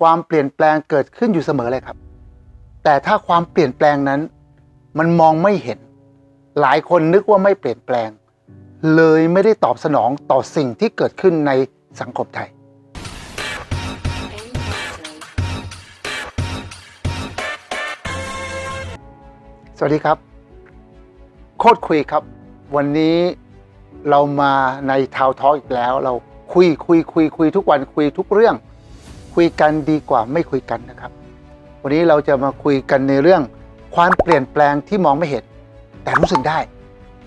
ความเปลี่ยนแปลงเกิดขึ้นอยู่เสมอเลยครับ แต่ถ้าความเปลี่ยนแปลงนั้น มันมองไม่เห็น หลายคนนึกว่าไม่เปลี่ยนแปลง เลยไม่ได้ตอบสนองต่อสิ่งที่เกิดขึ้นในสังคมไทย สวัสดีครับ โคตรคุยครับ วันนี้เรามาในทาวทออีกแล้ว เราคุยคุยคุยคุยทุกวันคุยทุกเรื่อง คุยกันดีกว่าไม่คุยกันนะครับ วันนี้เราจะมาคุยกันในเรื่องความเปลี่ยนแปลงที่มองไม่เห็น แต่รู้สึกได้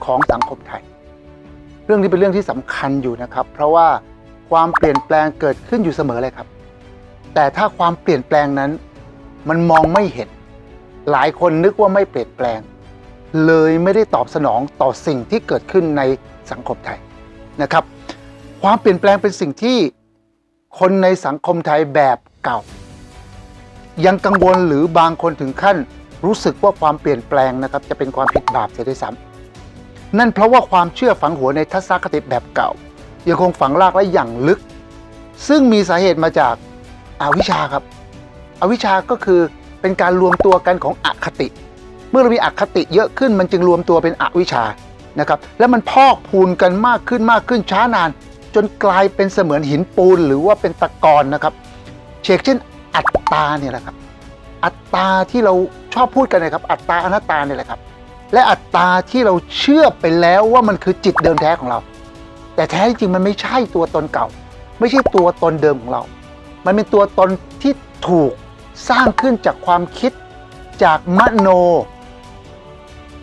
ของสังคมไทย เรื่องนี้เป็นเรื่องที่สำคัญอยู่นะครับ เพราะว่าความเปลี่ยนแปลงเกิดขึ้นอยู่เสมอเลยครับ แต่ถ้าความเปลี่ยนแปลงนั้น มันมองไม่เห็น หลายคนนึกว่าไม่เปลี่ยนแปลง เลยไม่ได้ตอบสนองต่อสิ่งที่เกิดขึ้นในสังคมไทยนะครับ ความเปลี่ยนแปลงเป็นสิ่งที่ คนในสังคมไทยแบบเก่า ยังกังวลหรือบางคนถึงขั้น รู้สึกว่าความเปลี่ยนแปลงนะครับ จะเป็นความผิดบาปเสียด้วยซ้ำนั่นเพราะว่าความเชื่อฝังหัวในทัศนคติแบบเก่า ยังคงฝังรากและอย่างลึก ซึ่งมีสาเหตุมาจากอาวิชชาครับ อวิชชาก็คือเป็นการรวมตัวกันของอคติ เมื่อเรามีอคติเยอะขึ้นมันจึงรวมตัวเป็นอวิชชานะครับ แล้วมันพอกพูนกันมากขึ้นมากขึ้นช้านาน จนกลายเป็นเสมือนหินปูนหรือว่าเป็นตะกอนนะครับเชกเช่นอัตตาเนี่ยแหละครับ อัตตาที่เราชอบพูดกันนะครับ อัตตาอนัตตาเนี่ยแหละครับ และอัตตาที่เราเชื่อไปแล้วว่ามันคือจิตเดิมแท้ของเรา แต่แท้จริงมันไม่ใช่ตัวตนเก่า ไม่ใช่ตัวตนเดิมของเรา มันเป็นตัวตนที่ถูกสร้างขึ้นจากความคิดจากมโน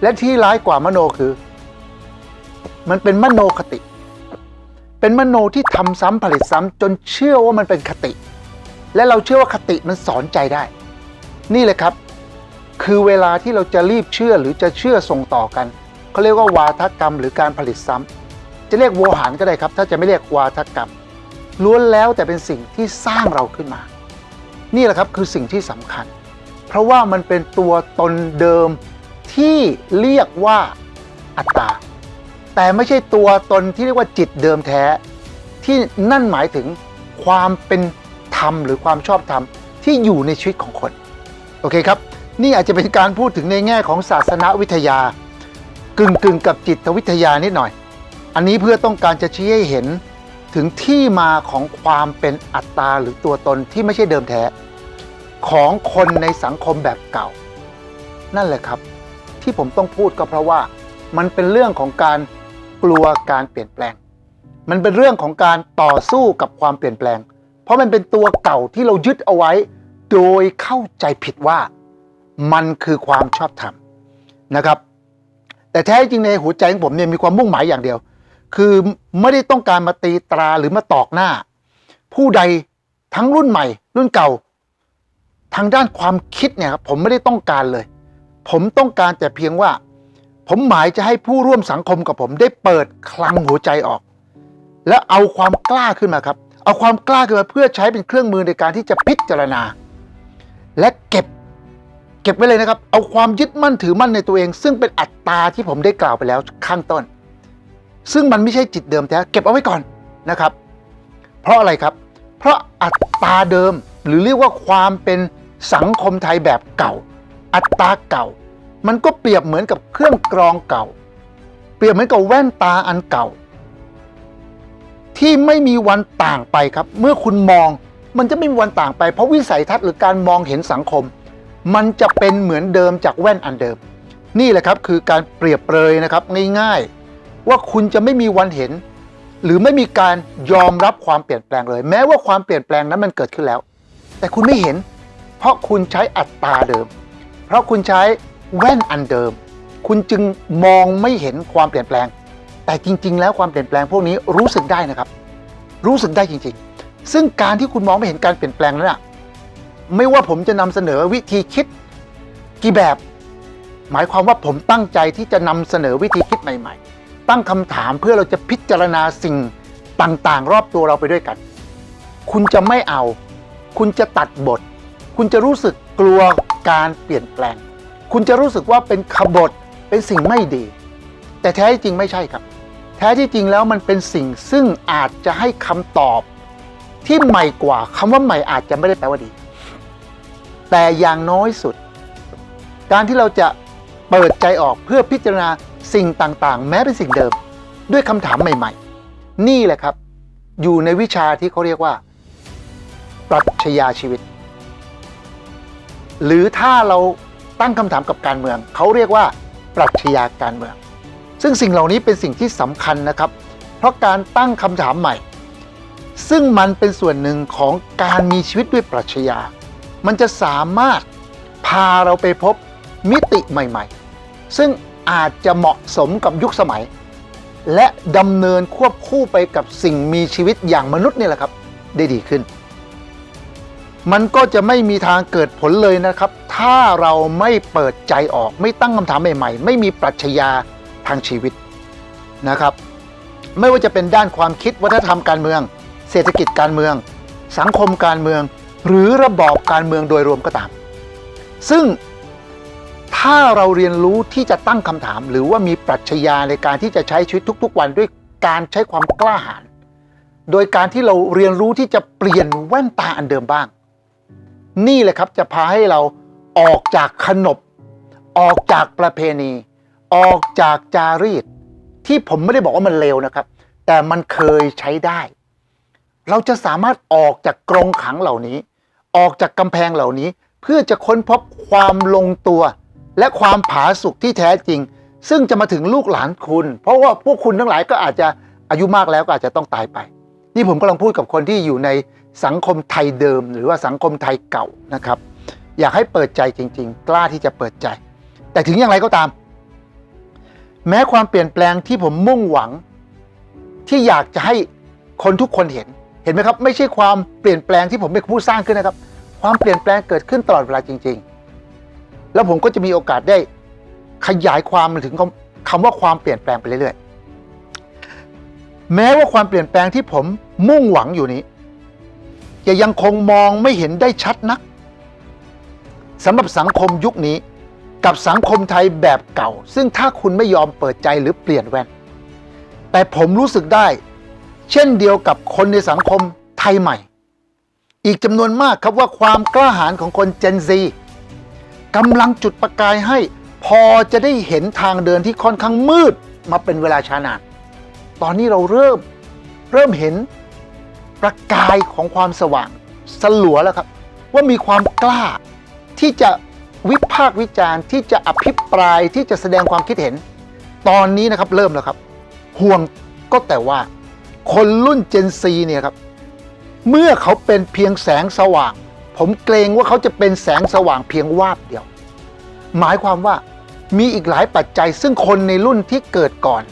และที่ร้ายกว่ามโนคือ มันเป็นมโนคติ เป็นมโนที่ทำซ้ำผลิตซ้ำจนเชื่อว่ามันเป็นคติ และเราเชื่อว่าคติมันสอนใจได้ นี่เลยครับ คือเวลาที่เราจะรีบเชื่อหรือจะเชื่อส่งต่อกันเขาเรียกว่าวาทกรรมหรือการผลิตซ้ำจะเรียกโวหารก็ได้ครับ ถ้าจะไม่เรียกวาทกรรม ล้วนแล้วแต่เป็นสิ่งที่สร้างเราขึ้นมา นี่แหละครับคือสิ่งที่สำคัญ เพราะว่ามันเป็นตัวตนเดิมที่เรียกว่าอัตตา แต่ไม่ใช่ตัวตนที่เรียกว่าจิตเดิมแท้ ที่นั่นหมายถึงความเป็นธรรมหรือความชอบธรรมที่อยู่ในชีวิตของคน โอเคครับ นี่อาจจะเป็นการพูดถึงในแง่ของศาสนาวิทยา กึ่งกึ่งกับจิตวิทยานิดหน่อย อันนี้เพื่อต้องการจะชี้ให้เห็นถึงที่มาของความเป็นอัตตาหรือตัวตนที่ไม่ใช่เดิมแท้ ของคนในสังคมแบบเก่า นั่นแหละครับ ที่ผมต้องพูดก็เพราะว่ามันเป็นเรื่องของการ กลัวการเปลี่ยนแปลง มันเป็นเรื่องของการต่อสู้กับความเปลี่ยนแปลง เพราะมันเป็นตัวเก่าที่เรายึดเอาไว้ โดยเข้าใจผิดว่ามันคือความชอบธรรมนะครับ แต่แท้จริงในหัวใจของผมเนี่ยมีความมุ่งหมายอย่างเดียว คือไม่ได้ต้องการมาตีตราหรือมาตอกหน้า ผู้ใดทั้งรุ่นใหม่ รุ่นเก่า ทางด้านความคิดเนี่ยครับผมไม่ได้ต้องการเลย ผมต้องการแต่เพียงว่า ผมหมายจะให้ผู้ร่วมสังคมกับผมได้เปิดคลังหัวใจออก แล้วเอาความกล้าขึ้นมาครับ เอาความกล้าขึ้นมาเพื่อใช้เป็นเครื่องมือในการที่จะพิจารณา และเก็บเก็บไว้เลยนะครับ เอาความยึดมั่นถือมั่นในตัวเอง ซึ่งเป็นอัตตาที่ผมได้กล่าวไปแล้วข้างต้น ซึ่งมันไม่ใช่จิตเดิมแท้เก็บเอาไว้ก่อนนะครับ เพราะอะไรครับ เพราะอัตตาเดิมหรือเรียกว่าความเป็นสังคมไทยแบบเก่า อัตตาเก่า มันก็เปรียบเหมือนกับเครื่องกรองเก่า เปรียบเหมือนกับแว่นตาอันเก่า ที่ไม่มีวันต่างไปครับ เมื่อคุณมองมันจะไม่มีวันต่างไป เพราะวิสัยทัศน์หรือการมองเห็นสังคม มันจะเป็นเหมือนเดิมจากแว่นอันเดิม นี่แหละครับคือการเปรียบเปรยนะครับง่ายๆ ว่าคุณจะไม่มีวันเห็น หรือไม่มีการยอมรับความเปลี่ยนแปลงเลย แม้ว่าความเปลี่ยนแปลงนั้นมันเกิดขึ้นแล้ว แต่คุณไม่เห็น เพราะคุณใช้อัตราเดิม เพราะคุณใช้ แว่นอันเดิม คุณจึงมองไม่เห็นความเปลี่ยนแปลง แต่จริง ๆ แล้วความเปลี่ยนแปลงพวกนี้รู้สึกได้นะครับ รู้สึกได้จริง ๆ ซึ่งการที่คุณมองไม่เห็นการเปลี่ยนแปลงนั้นอะไม่ว่าผมจะนำเสนอวิธีคิดกี่แบบ หมายความว่าผมตั้งใจที่จะนำเสนอวิธีคิดใหม่ ๆ ตั้งคำถามเพื่อเราจะพิจารณาสิ่งต่างๆ รอบตัวเราไปด้วยกัน คุณจะไม่เอา คุณจะตัดบท คุณจะรู้สึกกลัวการเปลี่ยนแปลง คุณจะรู้สึกว่าเป็นขบฏเป็นสิ่งไม่ดี แต่แท้ที่จริงไม่ใช่ครับ แท้ที่จริงแล้วมันเป็นสิ่งซึ่งอาจจะให้คำตอบ ที่ใหม่กว่าคำว่าใหม่อาจจะไม่ได้แปลว่าดี แต่อย่างน้อยสุด การที่เราจะเปิดใจออกเพื่อพิจารณาสิ่งต่างๆ แม้เป็นสิ่งเดิม ด้วยคำถามใหม่ ๆ นี่แหละครับ อยู่ในวิชาที่เขาเรียกว่า ปรัชญาชีวิต หรือถ้าเรา ตั้งคำถามกับการเมือง เขาเรียกว่าปรัชญาการเมือง ซึ่งสิ่งเหล่านี้เป็นสิ่งที่สำคัญนะครับ เพราะการตั้งคำถามใหม่ ซึ่งมันเป็นส่วนหนึ่งของการมีชีวิตด้วยปรัชญา มันจะสามารถพาเราไปพบมิติใหม่ ๆ ซึ่งอาจจะเหมาะสมกับยุคสมัย และดำเนินควบคู่ไปกับสิ่งมีชีวิตอย่างมนุษย์นี่แหละครับ ได้ดีขึ้น มันก็จะไม่มีทางเกิดผลเลยนะครับ ถ้าเราไม่เปิดใจออก ไม่ตั้งคำถามใหม่ๆ ไม่มีปรัชญาทางชีวิตนะครับ ไม่ว่าจะเป็นด้านความคิดวัฒนธรรมการเมือง เศรษฐกิจการเมือง สังคมการเมือง หรือระบอบการเมืองโดยรวมก็ตาม ซึ่งถ้าเราเรียนรู้ที่จะตั้งคำถาม หรือว่ามีปรัชญาในการที่จะใช้ชีวิตทุก ๆ วันด้วยการใช้ความกล้าหาญโดยการที่เราเรียนรู้ที่จะเปลี่ยนแว่นตาอันเดิมบ้าง นี่แหละครับจะพาให้เราออกจากขนบ ออกจากประเพณี ออกจากจารีต ที่ผมไม่ได้บอกว่ามันเลวนะครับ แต่มันเคยใช้ได้ เราจะสามารถออกจากกรงขังเหล่านี้ ออกจากกำแพงเหล่านี้ เพื่อจะค้นพบความลงตัว และความผาสุกที่แท้จริง ซึ่งจะมาถึงลูกหลานคุณ เพราะว่าพวกคุณทั้งหลายก็อาจจะอายุมากแล้วก็อาจจะต้องตายไป นี่ผมกำลังพูดกับคนที่อยู่ใน สังคมไทยเดิม หรือว่าสังคมไทยเก่านะครับ อยากให้เปิดใจจริง ๆ กล้าที่จะเปิดใจ แต่ถึงอย่างไรก็ตาม แม้ความเปลี่ยนแปลงที่ผมมุ่งหวัง ที่อยากจะให้คนทุกคนเห็นเห็นไหมครับ ไม่ใช่ความเปลี่ยนแปลงที่ผมเป็นผู้สร้างขึ้นนะครับ ความเปลี่ยนแปลงเกิดขึ้นตลอดเวลาจริง ๆ แล้วผมก็จะมีโอกาสได้ขยายความมันถึงคำคำว่าความเปลี่ยนแปลงไปเรื่อยๆ แม้ว่าความเปลี่ยนแปลงที่ผมมุ่งหวังอยู่นี้ จะยังคงมองไม่เห็นได้ชัดนักสำหรับสังคมยุคนี้กับสังคมไทยแบบเก่า ซึ่งถ้าคุณไม่ยอมเปิดใจหรือเปลี่ยนแว่น แต่ผมรู้สึกได้ เช่นเดียวกับคนในสังคมไทยใหม่ อีกจำนวนมากครับว่าความกล้าหาญของคน Gen Z กำลังจุดประกายให้พอจะได้เห็นทางเดินที่ค่อนข้างมืดมาเป็นเวลาช้านาน ตอนนี้เราเริ่มเริ่มเห็น ประกายของความสว่าง สลัวแล้วครับ ว่ามีความกล้า ที่จะวิพากษ์วิจารณ์ ที่จะอภิปรายที่จะแสดงความคิดเห็น ตอนนี้นะครับเริ่มแล้วครับ ห่วงก็แต่ว่า คนรุ่น Gen Z เนี่ยครับ เมื่อเขาเป็นเพียงแสงสว่าง ผมเกรงว่าเขาจะเป็นแสงสว่างเพียงวาบเดียว หมายความว่ามีอีกหลายปัจจัยซึ่งคนในรุ่นที่เกิดก่อน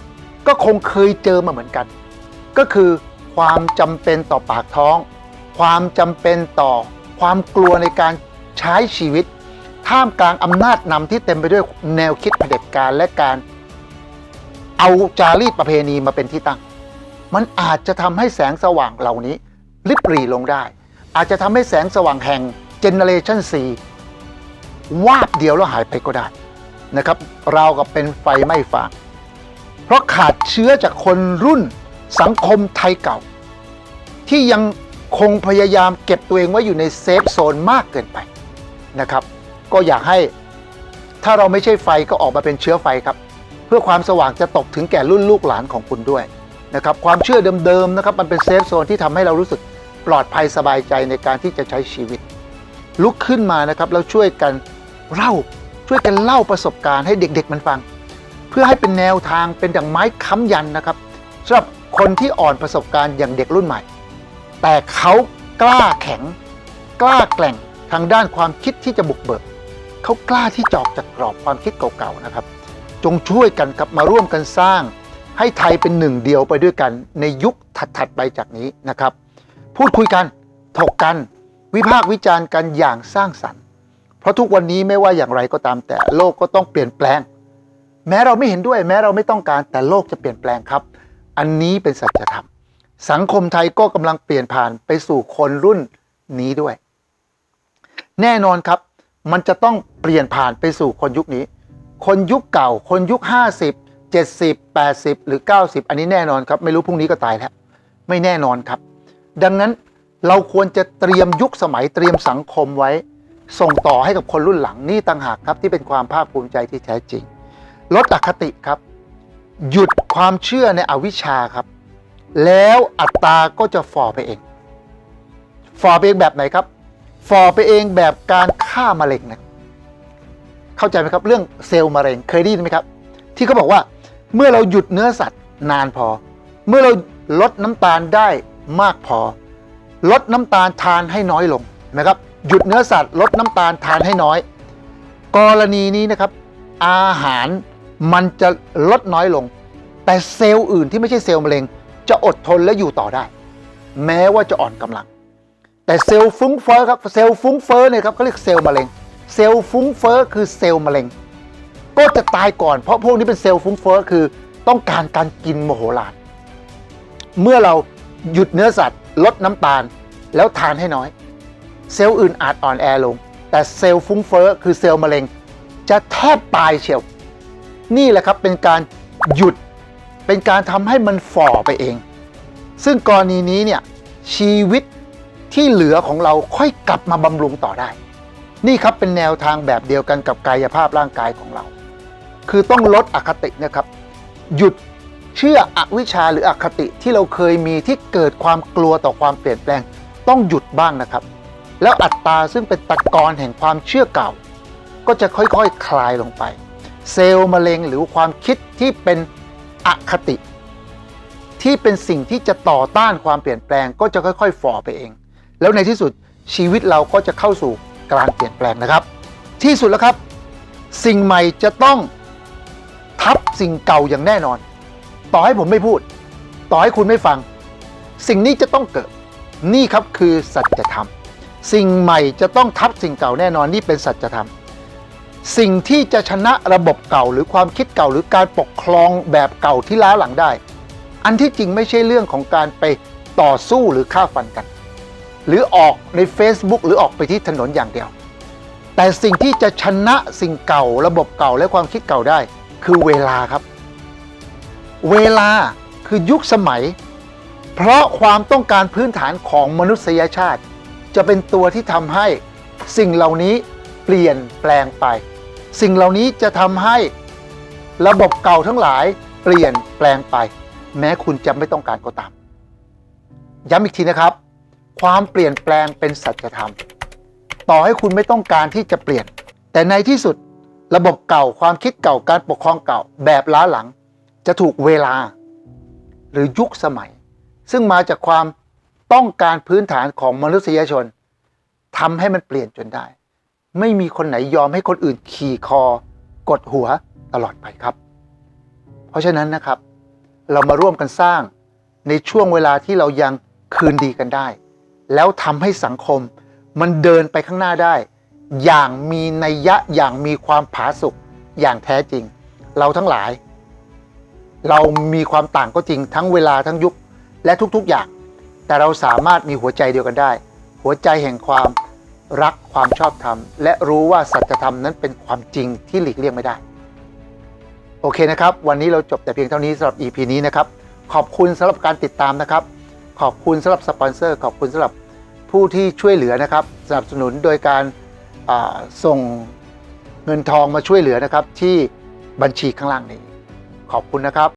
ก็คงเคยเจอมาเหมือนกัน ก็คือ ความจำเป็นต่อปากท้อง ความจำเป็นต่อความกลัวในการใช้ชีวิต ท่ามกลางอำนาจนำที่เต็มไปด้วยแนวคิดเผด็จการและการเอาจารีตประเพณีมาเป็นที่ตั้ง มันอาจจะทำให้แสงสว่างเหล่านี้ลิบหรี่ลงได้ อาจจะทำให้แสงสว่างแห่งเจเนเรชัน4วาบเดียวแล้วหายไปก็ได้นะครับเรากับเป็นไฟไม่ฟางเพราะขาดเชื้อจากคนรุ่นสังคมไทยเก่า ที่ยังคงพยายามเก็บตัวเองไว้อยู่ในเซฟโซนมากเกินไปนะครับ ก็อยากให้ถ้าเราไม่ใช่ไฟก็ออกมาเป็นเชื้อไฟครับ เพื่อความสว่างจะตกถึงแก่รุ่นลูกหลานของคุณด้วยนะครับความเชื่อเดิมๆนะครับมันเป็นเซฟโซนที่ทำให้เรารู้สึกปลอดภัยสบายใจในการที่จะใช้ชีวิต ลุกขึ้นมานะครับแล้วช่วยกันเล่าช่วยกันเล่าประสบการณ์ให้เด็กๆมันฟัง เพื่อให้เป็นแนวทางเป็นดังไม้ค้ำยันนะครับสำหรับคนที่อ่อนประสบการณ์อย่างเด็กรุ่นใหม่ แต่เขากล้าแข็ง กล้าแกล่งทางด้านความคิดที่จะบุกเบิกเขากล้าที่จะออกจากกรอบความคิดเก่าๆนะครับ จงช่วยกันกับมาร่วมกันสร้าง ให้ไทยเป็นหนึ่งเดียวไปด้วยกันในยุคถัดๆไปจากนี้นะครับ พูดคุยกันถกกัน วิพากษ์วิจารณ์กันอย่างสร้างสรรค์ เพราะทุกวันนี้ไม่ว่าอย่างไรก็ตามแต่โลกก็ต้องเปลี่ยนแปลง แม้เราไม่เห็นด้วย แม้เราไม่ต้องการแต่โลกจะเปลี่ยนแปลงครับ อันนี้เป็นสัจธรรม สังคมไทยก็กำลังเปลี่ยนผ่านไปสู่คนรุ่นนี้ด้วย แน่นอนครับ มันจะต้องเปลี่ยนผ่านไปสู่คนยุคนี้ คนยุคเก่า คนยุค 50 70 80 หรือ 90 อันนี้แน่นอนครับ ไม่รู้พรุ่งนี้ก็ตายแล้ว ไม่แน่นอนครับ ดังนั้นเราควรจะเตรียมยุคสมัยเตรียมสังคมไว้ ส่งต่อให้กับคนรุ่นหลังนี่ต่างหากครับที่เป็นความภาคภูมิใจที่แท้จริง ลดอคติครับ หยุดความเชื่อในอวิชชาครับ แล้วอัตตาก็จะฝ่อไปเองฝ่อไปเองแบบไหนครับฝ่อไปเองแบบการฆ่ามะเร็งนะเข้าใจไหมครับ เรื่องเซลล์มะเร็งเคยได้ยินไหมครับ ที่เขาบอกว่าเมื่อเราหยุดเนื้อสัตว์นานพอ เมื่อเราลดน้ำตาลได้มากพอ ลดน้ำตาลทานให้น้อยลงนะครับหยุดเนื้อสัตว์ลดน้ำตาลทานให้น้อย กรณีนี้นะครับ อาหารมันจะลดน้อยลง แต่เซลล์อื่นที่ไม่ใช่เซลล์มะเร็ง จะอดทนและอยู่ต่อได้ แม้ว่าจะอ่อนกำลัง แต่เซลล์ฟุ้งเฟ้อครับเซลล์ฟุ้งเฟ้อเนี่ยครับเขาเรียกเซลล์มะเร็ง เซลล์ฟุ้งเฟ้อคือเซลล์มะเร็ง ก็จะตายก่อน เพราะพวกนี้เป็นเซลล์ฟุ้งเฟ้อคือต้องการการกินโมโหลานเมื่อเราหยุดเนื้อสัตว์ ลดน้ำตาล แล้วทานให้น้อย เซลล์อื่นอาจอ่อนแอลง แต่เซลล์ฟุ้งเฟ้อคือเซลล์มะเร็ง จะแทบตายเชียว นี่แหละครับเป็นการหยุด เป็นการทำให้มันฝ่อไปเอง ซึ่งกรณีนี้เนี่ยชีวิตที่เหลือของเราค่อยกลับมาบำรุงต่อได้ นี่ครับเป็นแนวทางแบบเดียวกันกับกายภาพร่างกายของเรา คือต้องลดอคตินะครับ หยุดเชื่ออวิชชาหรืออคติที่เราเคยมีที่เกิดความกลัวต่อความเปลี่ยนแปลง ต้องหยุดบ้างนะครับ แล้วอัตตาซึ่งเป็นตะกอนแห่งความเชื่อเก่า ก็จะค่อยๆคคลายลงไป เซลล์มะเร็งหรือความคิดที่เป็น อคติ ที่เป็นสิ่งที่จะต่อต้านความเปลี่ยนแปลงก็จะค่อยๆฝ่อไปเอง แล้วในที่สุดชีวิตเราก็จะเข้าสู่การเปลี่ยนแปลงนะครับ ที่สุดแล้วครับ สิ่งใหม่จะต้องทับสิ่งเก่าอย่างแน่นอน ต่อให้ผมไม่พูด ต่อให้คุณไม่ฟัง สิ่งนี้จะต้องเกิด นี่ครับคือสัจธรรม สิ่งใหม่จะต้องทับสิ่งเก่าแน่นอนนี่เป็นสัจธรรม สิ่งที่จะชนะระบบเก่าหรือความคิดเก่าหรือการปกครองแบบเก่าที่ล้าหลังได้ อันที่จริงไม่ใช่เรื่องของการไปต่อสู้หรือฆ่าฟันกัน หรือออกใน Facebook หรือออกไปที่ถนนอย่างเดียว แต่สิ่งที่จะชนะสิ่งเก่า ระบบเก่าและความคิดเก่าได้ คือเวลาครับ เวลาคือยุคสมัย เพราะความต้องการพื้นฐานของมนุษยชาติ จะเป็นตัวที่ทำให้สิ่งเหล่านี้เปลี่ยนแปลงไป สิ่งเหล่านี้จะทำให้ระบบเก่าทั้งหลายเปลี่ยนแปลงไป แม้คุณจะไม่ต้องการก็ตาม ย้ำอีกทีนะครับ ความเปลี่ยนแปลงเป็นสัจธรรม ต่อให้คุณไม่ต้องการที่จะเปลี่ยน แต่ในที่สุดระบบเก่าความคิดเก่าการปกครองเก่าแบบล้าหลัง จะถูกเวลา หรือยุคสมัย ซึ่งมาจากความต้องการพื้นฐานของมนุษยชนทำให้มันเปลี่ยนจนได้ ไม่มีคนไหนยอมให้คนอื่นขี่คอ กดหัวตลอดไปครับ เพราะฉะนั้นนะครับ เรามาร่วมกันสร้างในช่วงเวลาที่เรายังคืนดีกันได้ แล้วทำให้สังคมมันเดินไปข้างหน้าได้ อย่างมีนัยยะอย่างมีความผาสุกอย่างแท้จริง เราทั้งหลาย เรามีความต่างก็จริงทั้งเวลาทั้งยุคและทุกๆอย่าง แต่เราสามารถมีหัวใจเดียวกันได้ หัวใจแห่งความ รักความชอบธรรม และรู้ว่าสัจธรรมนั้นเป็นความจริงที่หลีกเลี่ยงไม่ได้ โอเคนะครับ วันนี้เราจบแต่เพียงเท่านี้สำหรับ EP นี้นะครับ ขอบคุณสำหรับการติดตามนะครับ ขอบคุณสำหรับสปอนเซอร์ ขอบคุณสำหรับผู้ที่ช่วยเหลือนะครับ สนับสนุนโดยการาส่งเงินทองมาช่วยเหลือนะครับ ที่บัญชีข้างล่างนี้ ขอบคุณนะครับ